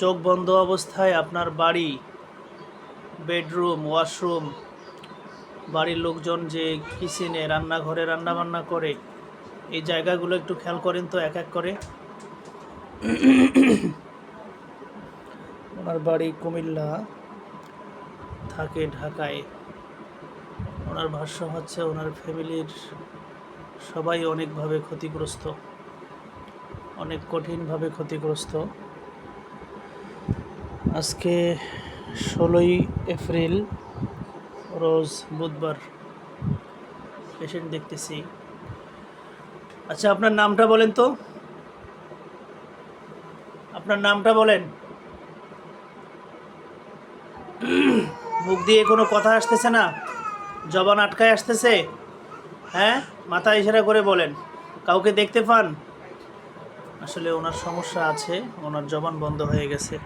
চোখ বন্ধ অবস্থায় আপনার বাড়ি, বেডরুম, ওয়াশরুম, বাড়ির লোকজন যে কিচেনে রান্নাঘরে রান্নাবান্না করে, এই জায়গাগুলো একটু খেয়াল করেন তো এক এক করে। ওনার বাড়ি কুমিল্লা, থাকে ঢাকায়। ওনার ভাষ্য হচ্ছে ওনার ফ্যামিলির সবাই অনেকভাবে ক্ষতিগ্রস্ত, অনেক কঠিনভাবে ক্ষতিগ্রস্ত। আজকে ষোলোই এপ্রিল, রোজ বুধবার। পেশেন্ট দেখতেছি। আচ্ছা আপনার নামটা বলেন তো। আপনার নামটা বলেন। মুখ দিয়ে কোনো কথা আসতেছে না? জবান আটকায় আসতেছে? হ্যাঁ? মাথা ইশারা করে বলেন। কাউকে দেখতে পান? আসলে ওনার সমস্যা আছে, ওনার জবান বন্ধ হয়ে গেছে।